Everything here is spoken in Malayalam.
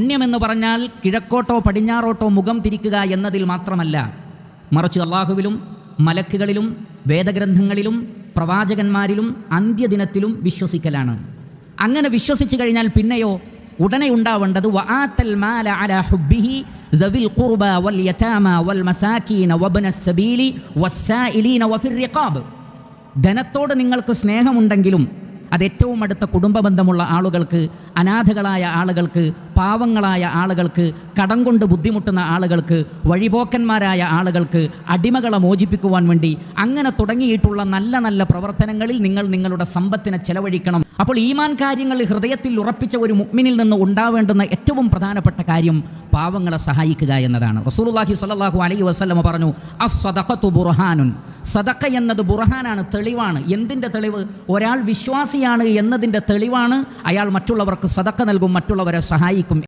പുണ്യമെന്ന് പറഞ്ഞാൽ കിഴക്കോട്ടോ പടിഞ്ഞാറോട്ടോ മുഖം തിരിക്കുക എന്നതിൽ മാത്രമല്ല. മറിച്ച് അള്ളാഹുവിലും മലക്കുകളിലും വേദഗ്രന്ഥങ്ങളിലും പ്രവാചകന്മാരിലും അന്ത്യദിനത്തിലും വിശ്വസിക്കലാണ്. അങ്ങനെ വിശ്വസിച്ചു കഴിഞ്ഞാൽ പിന്നെയോ ഉടനെ ഉണ്ടാവേണ്ടത് മാല അലാ ഹുബ്ബിഹി ഖുർബ വൽ വൽ ധനത്തോട് നിങ്ങൾക്ക് സ്നേഹമുണ്ടെങ്കിലും അത് ഏറ്റവും അടുത്ത കുടുംബ ബന്ധമുള്ള ആളുകൾക്ക് അനാഥകളായ ആളുകൾക്ക് പാവങ്ങളായ ആളുകൾക്ക് കടം കൊണ്ട് ബുദ്ധിമുട്ടുന്ന ആളുകൾക്ക് വഴിപോക്കന്മാരായ ആളുകൾക്ക് അടിമകളെ മോചിപ്പിക്കുവാൻ വേണ്ടി അങ്ങനെ തുടങ്ങിയിട്ടുള്ള നല്ല നല്ല പ്രവർത്തനങ്ങളിൽ നിങ്ങൾ നിങ്ങളുടെ സമ്പത്തിനെ ചെലവഴിക്കണം. അപ്പോൾ ഈമാൻ കാര്യങ്ങൾ ഹൃദയത്തിൽ ഉറപ്പിച്ച ഒരു മുഗ്മിനിൽ നിന്ന് ഉണ്ടാവേണ്ടുന്ന ഏറ്റവും പ്രധാനപ്പെട്ട കാര്യം പാവങ്ങളെ സഹായിക്കുക എന്നതാണ്. റസൂലുള്ളാഹി സ്വല്ലല്ലാഹു അലൈഹി വസല്ലമ പറഞ്ഞു അസ്സദഖത്തു ബുർഹാനുൻ. സദഖ എന്നത് ബുർഹാനാണ് തെളിവാണ്. എന്തിന്റെ തെളിവ്? ഒരാൾ വിശ്വാസിയാണ് എന്നതിന്റെ തെളിവാണ്. അയാൾ മറ്റുള്ളവർക്ക് സദഖ നൽകും മറ്റുള്ളവരെ സഹായിക്കും.